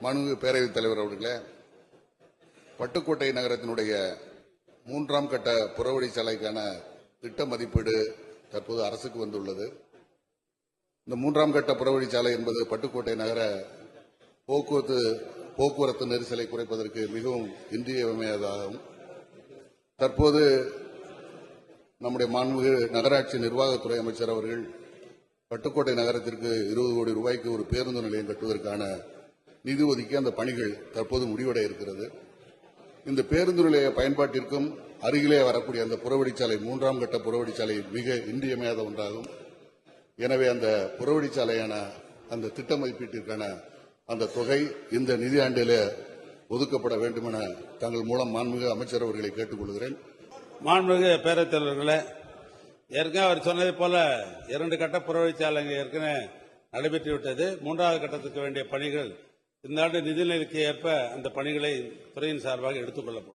மனு பேரவைத் தலைவர் அவர்களே பட்டுக்கோட்டை நகரத்தினுடைய மூன்றாம் கட்ட புறவழிச்சாலைக்கான திட்ட மதிப்பீடு தற்போது அரசுக்கு வந்துள்ளது. இந்த மூன்றாம் கட்ட புறவழிச்சாலை என்பது பட்டுக்கோட்டை நகர போக்குவரத்து போக்குவரத்து நெரிசலை குறைப்பதற்கு மிகவும் இன்றியமையாததாகும். தற்போது நம்முடைய மாண்புமிகு நகராட்சி நிர்வாகத்துறை அமைச்சர் அவர்கள் பட்டுக்கோட்டை நகரத்திற்கு இருபது கோடி ரூபாய்க்கு ஒரு பேருந்து நிலையம் கட்டுவதற்கான நிதி ஒதுக்கி அந்த பணிகள் தற்போது முடிவடைய இருக்கிறது. இந்த பேருந்து நிலைய பயன்பாட்டிற்கும் அருகிலே வரக்கூடிய அந்த புறவழிச்சாலை மூன்றாம் கட்ட புறவழிச்சாலை மிக இன்றியமையாத ஒன்றாகும். எனவே அந்த புறவழிச்சாலையான அந்த திட்ட மதிப்பீட்டிற்கான அந்த தொகை இந்த நிதியாண்டிலே ஒதுக்கப்பட வேண்டும் என தங்கள் மூலம் மாண்புமிகு அமைச்சர் அவர்களை கேட்டுக்கொள்கிறேன். மாண்புமிகு பேரவைத் தலைவர்களே ஏற்கனவே அவர் சொன்னதை போல இரண்டு கட்ட புறவழிச்சாலைங்க ஏற்கனவே நடைபெற்று விட்டது மூன்றாவது கட்டத்துக்கு வேண்டிய பணிகள் இந்த ஆண்டு நிதிநிலைக்கு ஏற்ப அந்த பணிகளை துறையின் சார்பாக எடுத்துக் கொள்ளப்படும்